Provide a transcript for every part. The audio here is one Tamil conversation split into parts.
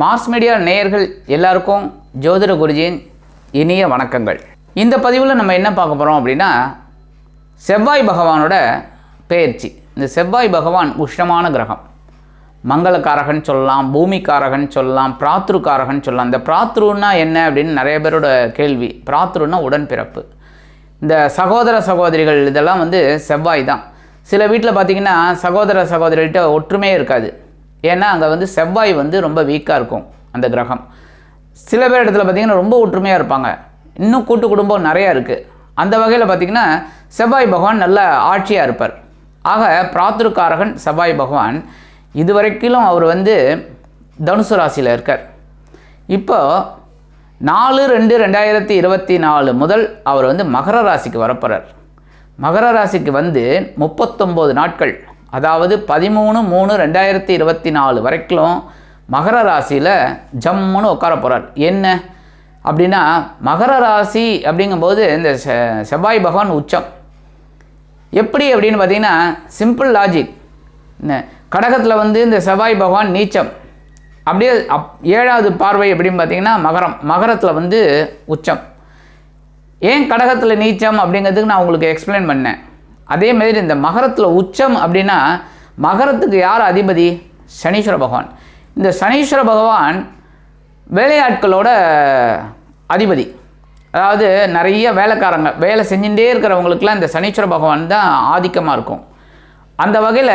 மாஸ் மீடியா நேயர்கள் எல்லாருக்கும் ஜோதிட குருஜியின் இனிய வணக்கங்கள். இந்த பதிவில் நம்ம என்ன பார்க்க போகிறோம் அப்படின்னா செவ்வாய் பகவானோட பெயர்ச்சி. இந்த செவ்வாய் பகவான் உஷ்ணமான கிரகம். மங்களக்காரகன் சொல்லலாம் பூமிக்காரகன் சொல்லலாம் பிராத்ருக்காரகன் சொல்லலாம். இந்த பிராத்ருன்னா என்ன அப்படின்னு நிறைய பேரோட கேள்வி. பிராத்ருன்னா உடன்பிறப்பு. இந்த சகோதர சகோதரிகள் இதெல்லாம் வந்து செவ்வாய் தான். சில வீட்டில் பார்த்தீங்கன்னா சகோதர சகோதரிகிட்ட ஒற்றுமையே இருக்காது. ஏன்னா அங்கே வந்து செவ்வாய் வந்து ரொம்ப வீக்காக இருக்கும் அந்த கிரகம். சில பேர் இடத்துல பார்த்தீங்கன்னா ரொம்ப ஒற்றுமையாக இருப்பாங்க. இன்னும் கூட்டு குடும்பம் நிறையா இருக்குது அந்த வகையில் பார்த்திங்கன்னா செவ்வாய் பகவான் நல்ல ஆட்சியாக இருப்பார். ஆக பிராத்ருக்காரகன் செவ்வாய் பகவான் இதுவரைக்கிலும் அவர் வந்து தனுசு ராசியில் இருக்கார். இப்போ நாலு ரெண்டு ரெண்டாயிரத்தி இருபத்தி நாலு முதல் அவர் வந்து மகர ராசிக்கு வரப்போகிறார் மகர ராசிக்கு வந்து முப்பத்தொம்போது நாட்கள் அதாவது பதிமூணு மூணு ரெண்டாயிரத்தி இருபத்தி நாலு வரைக்கும் மகர ராசியில் ஜம்முன்னு உட்கார போகிறார் என்ன? அப்படின்னா மகர ராசி அப்படிங்கும்போது இந்த செ- செவ்வாய் பகவான் உச்சம். எப்படி அப்படின்னு பார்த்தீங்கன்னா சிம்பிள் லாஜிக் கடகத்தில் வந்து இந்த செவ்வாய் பகவான் நீச்சம். அப்படியே அப் ஏழாவது பார்வை எப்படின்னு பார்த்தீங்கன்னா மகரம். மகரத்தில் வந்து உச்சம். ஏன் கடகத்தில் நீச்சம் அப்படிங்கிறதுக்கு நான் உங்களுக்கு எக்ஸ்பிளைன் பண்ணேன். அதே மாதிரி இந்த மகரத்தில் உச்சம் அப்படின்னா மகரத்துக்கு யார் அதிபதி? சனீஸ்வர பகவான். இந்த சனீஸ்வர பகவான் வேலையாட்களோட அதிபதி. அதாவது நிறைய வேலைக்காரங்க வேலை செஞ்சுட்டே இருக்கிறவங்களுக்குலாம் இந்த சனீஸ்வர பகவான் தான் ஆதிக்கமாக இருக்கும். அந்த வகையில்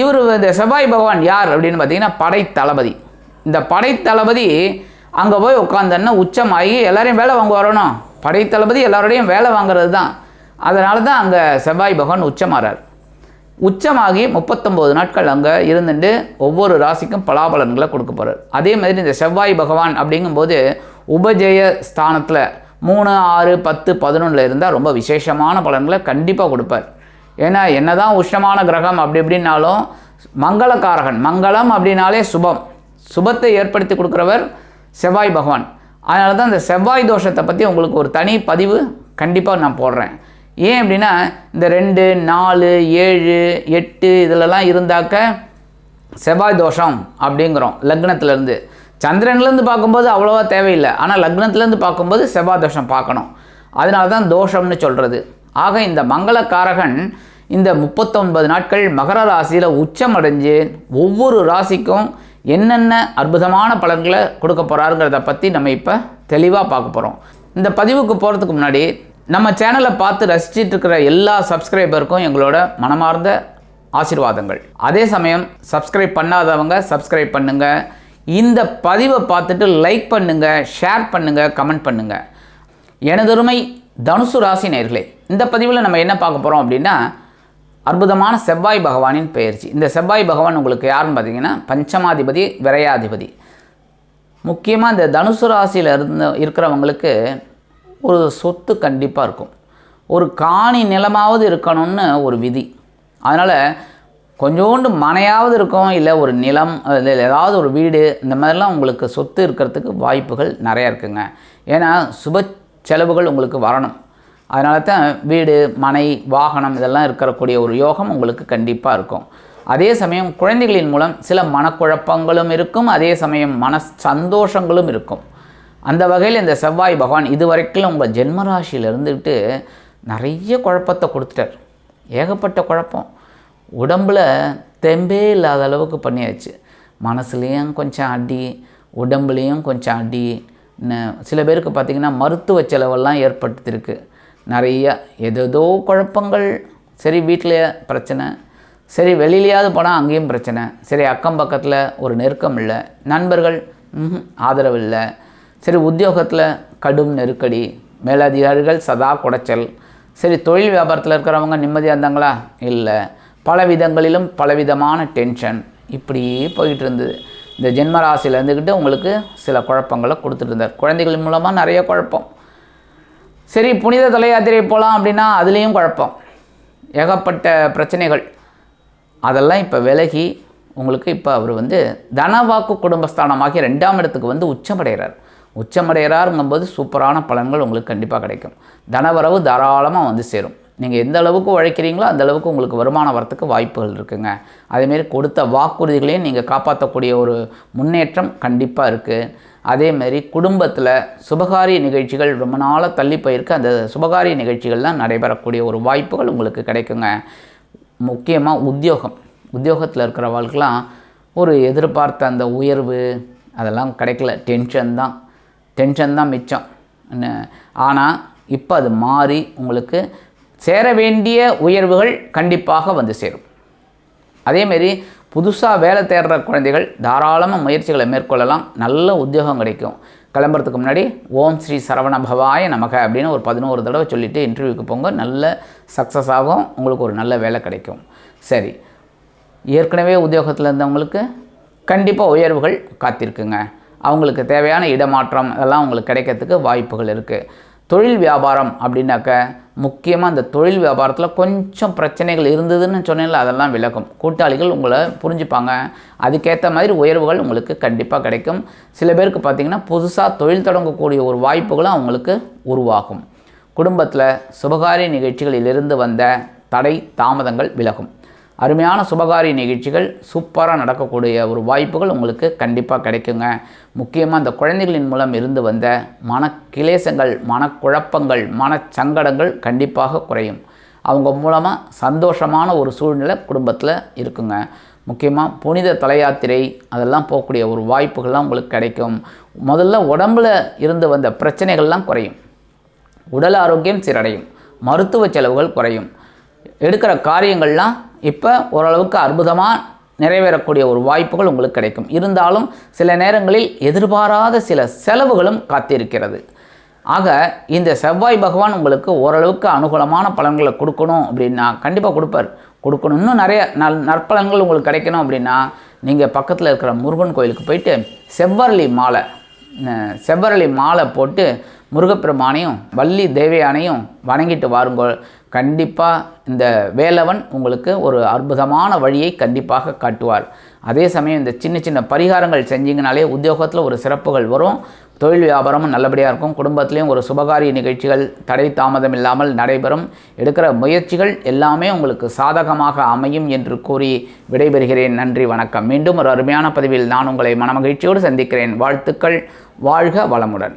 இவர் இந்த செவ்வாய் பகவான் யார் அப்படின்னு பார்த்தீங்கன்னா படைத்தளபதி. இந்த படைத்தளபதி அங்கே போய் உட்காந்தன்னா உச்சமாகி எல்லாரையும் வேலை வாங்க வரணும் படைத்தளபதி எல்லாரோடையும் வேலை வாங்குறது தான் அதனால தான் அங்கே செவ்வாய் பகவான் உச்சமாறார். உச்சமாகி முப்பத்தொம்போது நாட்கள் அங்கே இருந்துட்டு ஒவ்வொரு ராசிக்கும் பலாபலன்களை கொடுக்க போகிறார் அதே மாதிரி இந்த செவ்வாய் பகவான் அப்படிங்கும்போது உபஜய ஸ்தானத்தில் மூணு ஆறு பத்து பதினொன்றில் இருந்தால் ரொம்ப விசேஷமான பலன்களை கண்டிப்பாக கொடுப்பார். ஏன்னா என்னதான் உஷ்ணமான கிரகம் அப்படி இப்படின்னாலும் மங்களக்காரகன் மங்களம் அப்படின்னாலே சுபம். சுபத்தை ஏற்படுத்தி கொடுக்குறவர் செவ்வாய் பகவான். அதனால தான் இந்த செவ்வாய் தோஷத்தை பற்றி உங்களுக்கு ஒரு தனி பதிவு கண்டிப்பாக நான் போடுறேன். ஏன் அப்படின்னா இந்த ரெண்டு நாலு ஏழு எட்டு இதிலலாம் இருந்தாக்க செவ்வாய் தோஷம் அப்படிங்கிறோம் லக்னத்துலேருந்து. சந்திரன்லேருந்து பார்க்கும்போது அவ்வளோவா தேவையில்லை. ஆனால் லக்னத்துலேருந்து பார்க்கும்போது செவ்வாய் தோஷம் பார்க்கணும். அதனால தான் தோஷம்னு சொல்கிறது ஆக இந்த மங்களக்காரகன் இந்த முப்பத்தொன்பது நாட்கள் மகர ராசியில் உச்சமடைஞ்சு ஒவ்வொரு ராசிக்கும் என்னென்ன அற்புதமான பலன்களை கொடுக்க போகிறாருங்கிறத பற்றி நம்ம இப்போ தெளிவாக பார்க்க போகிறோம் இந்த பதிவுக்கு போகிறதுக்கு முன்னாடி நம்ம சேனலை பார்த்து ரசிச்சிட்டு இருக்கிற எல்லா சப்ஸ்கிரைபருக்கும் எங்களோட மனமார்ந்த ஆசீர்வாதங்கள். அதே சமயம் சப்ஸ்கிரைப் பண்ணாதவங்க சப்ஸ்கிரைப் பண்ணுங்க. இந்த பதிவை பார்த்துட்டு லைக் பண்ணுங்க ஷேர் பண்ணுங்க கமெண்ட் பண்ணுங்க. எனதொருமை தனுசு ராசி நேர்களே இந்த பதிவில் நம்ம என்ன பார்க்க போகிறோம் அப்படின்னா அற்புதமான செவ்வாய் பகவானின் பெயர்ச்சி. இந்த செவ்வாய் பகவான் உங்களுக்கு யாருன்னு பார்த்தீங்கன்னா பஞ்சமாதிபதி விரையாதிபதி. முக்கியமாக இந்த தனுசு ராசியில் இருந்த இருக்கிறவங்களுக்கு ஒரு சொத்து கண்டிப்பாக இருக்கும். ஒரு காணி நிலமாவது இருக்கணும்னு ஒரு விதி. அதனால் கொஞ்சோண்டு மனையாவது இருக்கும் இல்லை ஒரு நிலம் இல்லை ஏதாவது ஒரு வீடு இந்த மாதிரிலாம் உங்களுக்கு சொத்து இருக்கிறதுக்கு வாய்ப்புகள் நிறையா இருக்குங்க. ஏன்னா சுப செலவுகள் உங்களுக்கு வரணும். அதனால தான் வீடு மனை வாகனம் இதெல்லாம் இருக்கக்கூடிய ஒரு யோகம் உங்களுக்கு கண்டிப்பாக இருக்கும். அதே சமயம் குழந்தைகளின் மூலம் சில மனக்குழப்பங்களும் இருக்கும் அதே சமயம் மன சந்தோஷங்களும் இருக்கும். அந்த வகையில் இந்த செவ்வாய் பகவான் இது வரைக்கும் உங்கள் ஜென்மராசியில் இருந்துக்கிட்டு நிறைய குழப்பத்தை கொடுத்துட்டார். ஏகப்பட்ட குழப்பம். உடம்பில் தெம்பே இல்லாத அளவுக்கு பண்ணியாச்சு. மனசுலேயும் கொஞ்சம் அடி உடம்புலேயும் கொஞ்சம் அடி. சில பேருக்கு பார்த்திங்கன்னா மருத்துவ செலவெல்லாம் ஏற்படுத்திருக்கு நிறைய ஏதேதோ குழப்பங்கள். சரி வீட்டில் பிரச்சனை. சரி வெளியிலையாவது போனால் அங்கேயும் பிரச்சனை. சரி அக்கம் பக்கத்தில் ஒரு நெருக்கம் இல்லை. நண்பர்கள் ஆதரவு இல்லை. சரி உத்தியோகத்தில் கடும் நெருக்கடி மேலதிகாரிகள் சதா குடைச்சல். சரி தொழில் வியாபாரத்தில் இருக்கிறவங்க நிம்மதியாக இருந்தாங்களா? இல்லை. பல விதங்களிலும் பலவிதமான டென்ஷன் இப்படியே போயிட்டு இருந்தது. இந்த ஜென்ம இருந்துக்கிட்டு உங்களுக்கு சில குழப்பங்களை கொடுத்துட்டு இருந்தார். குழந்தைகள் மூலமாக நிறைய குழப்பம். சரி புனித தல யாத்திரை போகலாம் அப்படின்னா அதுலேயும் குழப்பம். ஏகப்பட்ட பிரச்சனைகள். அதெல்லாம் இப்போ விலகி உங்களுக்கு இப்போ அவர் வந்து தனவாக்கு குடும்பஸ்தானமாகி ரெண்டாம் இடத்துக்கு வந்து உச்சமடைகிறார் உச்சமடைகிறாருங்கும்போது சூப்பரான பலன்கள் உங்களுக்கு கண்டிப்பாக கிடைக்கும். தனவரவு தாராளமாக வந்து சேரும். நீங்கள் எந்த அளவுக்கு உழைக்கிறீங்களோ அந்த அளவுக்கு உங்களுக்கு வருமானம் வரத்துக்கு வாய்ப்புகள் இருக்குங்க. அதேமாரி கொடுத்த வாக்குறுதிகளையும் நீங்கள் காப்பாற்றக்கூடிய ஒரு முன்னேற்றம் கண்டிப்பாக இருக்குது அதேமாரி குடும்பத்தில் சுபகாரிய நிகழ்ச்சிகள் ரொம்ப நாளாக தள்ளி போயிருக்கு. அந்த சுபகாரிய நிகழ்ச்சிகள்லாம் நடைபெறக்கூடிய ஒரு வாய்ப்புகள் உங்களுக்கு கிடைக்குங்க. முக்கியமாக உத்தியோகம். உத்தியோகத்தில் இருக்கிறவர்களுக்கெல்லாம் ஒரு எதிர்பார்த்த அந்த உயர்வு அதெல்லாம் கிடைக்கல. டென்ஷன் தான். டென்ஷன் தான் மிச்சம். ஆனால் இப்போ அது மாறி உங்களுக்கு சேர வேண்டிய உயர்வுகள் கண்டிப்பாக வந்து சேரும். அதேமாரி புதுசாக வேலை தேடுற குழந்தைகள் தாராளமாக முயற்சிகளை மேற்கொள்ளலாம். நல்ல உத்தியோகம் கிடைக்கும். கிளம்புறதுக்கு முன்னாடி ஓம் ஸ்ரீ சரவண பவாய நமக அப்படின்னு ஒரு பதினோரு தடவை சொல்லிவிட்டு இன்டர்வியூக்கு போங்க. நல்ல சக்ஸஸ் ஆகும். உங்களுக்கு ஒரு நல்ல வேலை கிடைக்கும். சரி. ஏற்கனவே உத்தியோகத்தில் இருந்தவங்களுக்கு கண்டிப்பாக உயர்வுகள் காத்திருக்குங்க. அவங்களுக்கு தேவையான இடமாற்றம் இதெல்லாம் அவங்களுக்கு கிடைக்கிறதுக்கு வாய்ப்புகள் இருக்குது தொழில் வியாபாரம் அப்படின்னாக்க முக்கியமாக அந்த தொழில் வியாபாரத்தில் கொஞ்சம் பிரச்சனைகள் இருந்ததுன்னு சொன்னேன்ல அதெல்லாம் விலகும். கூட்டாளிகள் உங்களை புரிஞ்சுப்பாங்க. அதுக்கேற்ற மாதிரி உயர்வுகள் உங்களுக்கு கண்டிப்பாக கிடைக்கும். சில பேருக்கு பார்த்திங்கன்னா புதுசாக தொழில் தொடங்கக்கூடிய ஒரு வாய்ப்புகளும் அவங்களுக்கு உருவாகும். குடும்பத்தில் சுபகாரிய நிகழ்ச்சிகளிலிருந்து வந்த தடை தாமதங்கள் விலகும். அருமையான சுபகாரிய நிகழ்ச்சிகள் சூப்பராக நடக்கக்கூடிய ஒரு வாய்ப்புகள் உங்களுக்கு கண்டிப்பாக கிடைக்குங்க. முக்கியமாக அந்த குழந்தைகளின் மூலம் இருந்து வந்த மனக்கிலேசங்கள் மனக்குழப்பங்கள் மனச்சங்கடங்கள் கண்டிப்பாக குறையும். அவங்க மூலமாக சந்தோஷமான ஒரு சூழ்நிலை குடும்பத்தில் இருக்குங்க. முக்கியமாக புனித தலையாத்திரை அதெல்லாம் போகக்கூடிய ஒரு வாய்ப்புகள்லாம் உங்களுக்கு கிடைக்கும். முதல்ல உடம்புல இருந்து வந்த பிரச்சனைகள்லாம் குறையும். உடல் ஆரோக்கியம் சீரடையும். மருத்துவ செலவுகள் குறையும். எடுக்கிற காரியங்கள்லாம் இப்போ ஓரளவுக்கு அற்புதமாக நிறைவேறக்கூடிய ஒரு வாய்ப்புகள் உங்களுக்கு கிடைக்கும். இருந்தாலும் சில நேரங்களில் எதிர்பாராத சில செலவுகளும் காத்திருக்கிறது. ஆக இந்த செவ்வாய் பகவான் உங்களுக்கு ஓரளவுக்கு அனுகூலமான பலன்களை கொடுக்கணும் அப்படின்னா கண்டிப்பாக கொடுப்பார். கொடுக்கணும். இன்னும் நிறைய நல் நற்பலன்கள் உங்களுக்கு கிடைக்கணும் அப்படின்னா நீங்கள் பக்கத்தில் இருக்கிற முருகன் கோயிலுக்கு போயிட்டு செவ்வரளி மாலை செவ்வரளி மாலை போட்டு முருகப்பெருமானையும் வள்ளி தேவையானையும் வணங்கிட்டு வாருங்கள். கண்டிப்பாக இந்த வேலவன் உங்களுக்கு ஒரு அற்புதமான வழியை கண்டிப்பாக காட்டுவார். அதே சமயம் இந்த சின்ன சின்ன பரிகாரங்கள் செஞ்சிங்கனாலே உத்தியோகத்தில் ஒரு சிறப்புகள் வரும். தொழில் வியாபாரமும் நல்லபடியாக இருக்கும். குடும்பத்திலையும் ஒரு சுபகாரிய நிகழ்ச்சிகள் தடை தாமதம் இல்லாமல் நடைபெறும். எடுக்கிற முயற்சிகள் எல்லாமே உங்களுக்கு சாதகமாக அமையும் என்று கூறி விடைபெறுகிறேன். நன்றி வணக்கம். மீண்டும் ஒரு அருமையான பதிவில் நான் உங்களை மனமகிழ்ச்சியோடு சந்திக்கிறேன். வாழ்த்துக்கள். வாழ்க வளமுடன்.